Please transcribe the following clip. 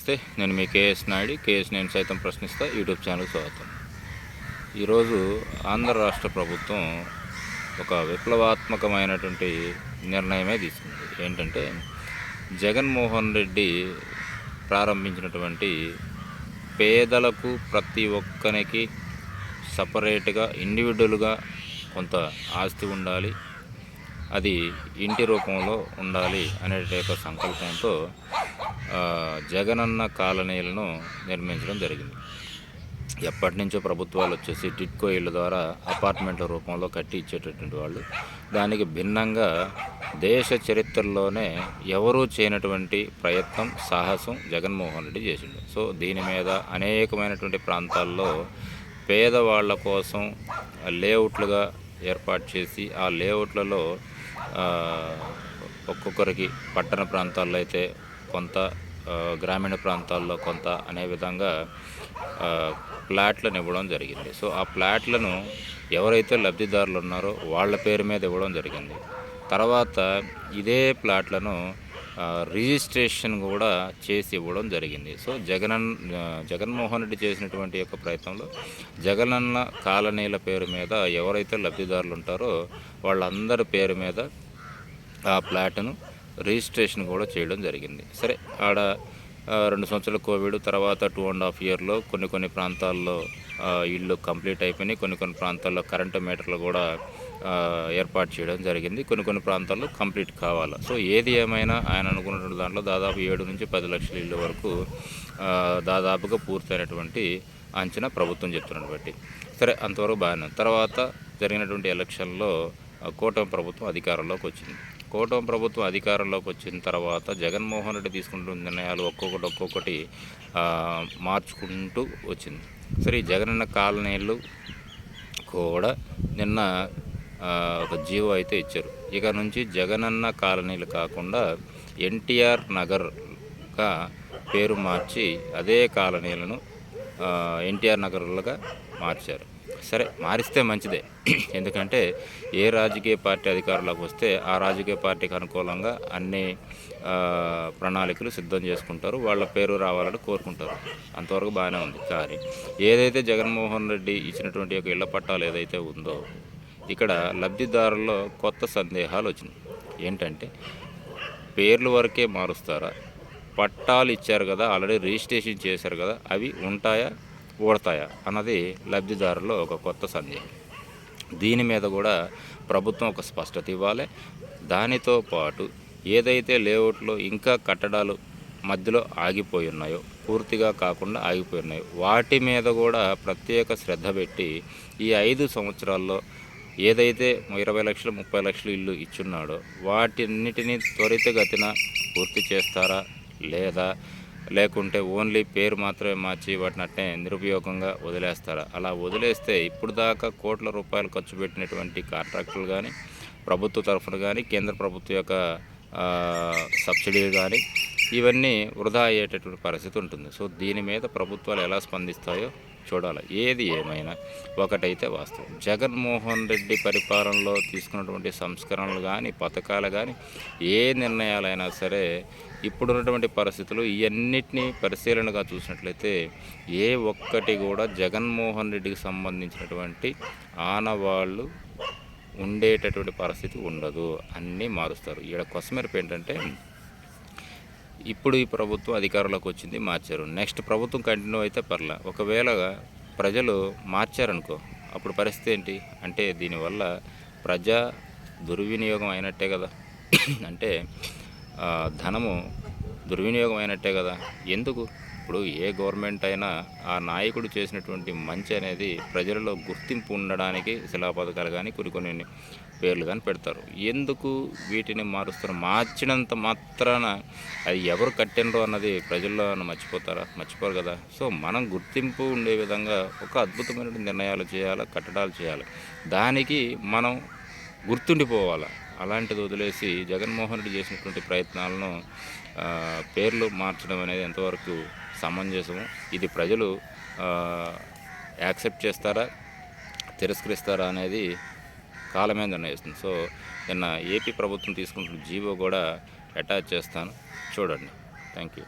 నమస్తే నేను మీ KS Naidu. KS నేను సైతం ప్రశ్నిస్తా. యూట్యూబ్ ఛానల్ స్వాగతం. ఈరోజు ఆంధ్ర రాష్ట్ర ప్రభుత్వం ఒక విప్లవాత్మకమైనటువంటి నిర్ణయమే తీసుకుంది. ఏంటంటే జగన్మోహన్ రెడ్డి ప్రారంభించినటువంటి పేదలకు ప్రతి ఒక్కరికి సపరేట్గా ఇండివిజువల్గా కొంత ఆస్తి ఉండాలి. అది ఇంటి రూపంలో ఉండాలి అనే యొక్క సంకల్పంతో జగనన్న కాలనీలను నిర్మించడం జరిగింది. ఎప్పటి నుంచో ప్రభుత్వాలు వచ్చేసి టిట్కో ఇళ్ళ ద్వారా అపార్ట్మెంట్ల రూపంలో కట్టి ఇచ్చేటటువంటి వాళ్ళు. దానికి భిన్నంగా దేశ చరిత్రలోనే ఎవరూ చేయనటువంటి ప్రయత్నం సాహసం జగన్మోహన్ రెడ్డి చేసిండు. సో దీని మీద అనేకమైనటువంటి ప్రాంతాల్లో పేదవాళ్ళ కోసం లేఅవుట్లుగా ఏర్పాటు చేసి ఆ లేఅవుట్లలో ఒక్కొక్కరికి పట్టణ ప్రాంతాల్లో అయితే కొంత గ్రామీణ ప్రాంతాల్లో కొంత అనే విధంగా ప్లాట్లను ఇవ్వడం జరిగింది. సో ఆ ప్లాట్లను ఎవరైతే లబ్ధిదారులు ఉన్నారో వాళ్ళ పేరు మీద ఇవ్వడం జరిగింది. తర్వాత ఇదే ప్లాట్లను రిజిస్ట్రేషన్ కూడా చేసి ఇవ్వడం జరిగింది. సో జగనన్ జగన్మోహన్ రెడ్డి చేసినటువంటి యొక్క ప్రయత్నంలో జగనన్న కాలనీల పేరు మీద ఎవరైతే లబ్ధిదారులు ఉంటారో వాళ్ళందరి పేరు మీద ఆ ప్లాట్ను రిజిస్ట్రేషన్ కూడా చేయడం జరిగింది. సరే ఆడ రెండు సంవత్సరాల కోవిడ్ తర్వాత టూ అండ్ హాఫ్ ఇయర్లో కొన్ని కొన్ని ప్రాంతాల్లో ఇళ్ళు కంప్లీట్ అయిపోయినాయి. కొన్ని కొన్ని ప్రాంతాల్లో కరెంటు మీటర్లు కూడా ఏర్పాటు చేయడం జరిగింది. కొన్ని కొన్ని ప్రాంతాల్లో కంప్లీట్ కావాలి? సో ఏది ఏమైనా ఆయన అనుకున్నటువంటి దాంట్లో దాదాపు ఏడు నుంచి పది లక్షల ఇళ్ళు వరకు దాదాపుగా పూర్తయినటువంటి అంచనా ప్రభుత్వం చెప్తున్నటువంటి బట్టి. సరే అంతవరకు బాగానే తర్వాత జరిగినటువంటి ఎలక్షన్లో కూటమి ప్రభుత్వం అధికారంలోకి వచ్చింది. కూటమి ప్రభుత్వం అధికారంలోకి వచ్చిన తర్వాత జగన్మోహన్ రెడ్డి తీసుకుంటున్న నిర్ణయాలు ఒక్కొక్కటి ఒక్కొక్కటి మార్చుకుంటూ వచ్చింది. సరే ఈ జగనన్న కాలనీలు కూడా నిన్న ఒక జీవో అయితే ఇచ్చారు. ఇక నుంచి జగనన్న కాలనీలు కాకుండా ఎన్టీఆర్ నగర్గా పేరు మార్చి అదే కాలనీలను ఎన్టీఆర్ నగర్లుగా మార్చారు. సరే మారిస్తే మంచిదే. ఎందుకంటే ఏ రాజకీయ పార్టీ అధికారంలోకి వస్తే ఆ రాజకీయ పార్టీకి అనుకూలంగా అన్ని ప్రణాళికలు సిద్ధం చేసుకుంటారు. వాళ్ళ పేరు రావాలని కోరుకుంటారు. అంతవరకు బాగానే ఉంది. కానీ ఏదైతే జగన్మోహన్ రెడ్డి ఇచ్చినటువంటి ఒక ఇళ్ళ పట్టాలు ఏదైతే ఉందో ఇక్కడ లబ్ధిదారుల్లో కొత్త సందేహాలు వచ్చినాయి. ఏంటంటే పేర్ల వరకే మారుస్తారా? పట్టాలు ఇచ్చారు కదా ఆల్రెడీ రిజిస్ట్రేషన్ చేశారు కదా అవి ఉంటాయా? ఊడతాయా అన్నది లబ్ధిదారుల్లో ఒక కొత్త సందేహం. దీని మీద కూడా ప్రభుత్వం ఒక స్పష్టత ఇవ్వాలి. దానితో పాటు ఏదైతే లేఅవుట్లో ఇంకా కట్టడాలు మధ్యలో ఆగిపోయి ఉన్నాయో పూర్తిగా కాకుండా ఆగిపోయి ఉన్నాయో వాటి మీద కూడా ప్రత్యేక శ్రద్ధ పెట్టి ఈ ఐదు సంవత్సరాల్లో ఏదైతే ఇరవై లక్షలు ముప్పై లక్షలు ఇల్లు ఇచ్చున్నాడో వాటిన్నిటిని త్వరితగతిన పూర్తి చేస్తారా లేదా లేకుంటే ఓన్లీ పేరు మాత్రమే మార్చి వాటిని అట్నే నిరుపయోగంగా వదిలేస్తారు. అలా వదిలేస్తే ఇప్పుడు దాకా కోట్ల రూపాయలు ఖర్చు పెట్టినటువంటి కాంట్రాక్టులు కానీ ప్రభుత్వ తరఫున కానీ కేంద్ర ప్రభుత్వం యొక్క సబ్సిడీ సబ్సిడీలు కానీ ఇవన్నీ వృధా అయ్యేటటువంటి పరిస్థితి ఉంటుంది. సో దీని మీద ప్రభుత్వాలు ఎలా స్పందిస్తాయో చూడాలి. ఏది ఏమైనా ఒకటైతే వాస్తవం. జగన్మోహన్ రెడ్డి పరిపాలనలో తీసుకున్నటువంటి సంస్కరణలు కానీ పథకాలు కానీ ఏ నిర్ణయాలైనా సరే ఇప్పుడున్నటువంటి పరిస్థితులు ఇవన్నిటినీ పరిశీలనగా చూసినట్లయితే ఏ ఒక్కటి కూడా జగన్మోహన్ రెడ్డికి సంబంధించినటువంటి ఆనవాళ్ళు ఉండేటటువంటి పరిస్థితి ఉండదు. అన్నీ మారుస్తారు. ఈడ కొసమెరుపు ఏంటంటే ఇప్పుడు ఈ ప్రభుత్వం అధికారంలోకి వచ్చింది మార్చారు. నెక్స్ట్ ప్రభుత్వం కంటిన్యూ అయితే పర్లే. ఒకవేళ ప్రజలు మార్చారనుకో అప్పుడు పరిస్థితి ఏంటి? అంటే దీనివల్ల ప్రజా దుర్వినియోగం అయినట్టే కదా. అంటే ధనము దుర్వినియోగం అయినట్టే కదా? ఎందుకు? ఇప్పుడు ఏ గవర్నమెంట్ అయినా ఆ నాయకుడు చేసినటువంటి మంచి అనేది ప్రజలలో గుర్తింపు ఉండడానికి శిలా పథకాలు కానీ కొన్ని కొన్ని పేర్లు కానీ పెడతారు. ఎందుకు వీటిని మారుస్తారు? మార్చినంత మాత్రాన అది ఎవరు కట్టినరో అన్నది ప్రజల్లో మర్చిపోతారా? మర్చిపోరు కదా? సో మనం గుర్తింపు ఉండే విధంగా ఒక అద్భుతమైన నిర్ణయాలు చేయాలి? కట్టడాలు చేయాలి? దానికి మనం గుర్తుండిపోవాలి? అలాంటిది వదిలేసి జగన్మోహన్ రెడ్డి చేసినటువంటి ప్రయత్నాలను పేర్లు మార్చడం అనేది ఎంతవరకు సమంజసము ఇది ప్రజలు యాక్సెప్ట్ చేస్తారా తిరస్కరిస్తారా అనేది కాలమే నిర్ణయిస్తుంది సో నిన్న ఏపీ ప్రభుత్వం తీసుకుంటున్న జీవో కూడా అటాచ్ చేస్తాను. చూడండి. Thank you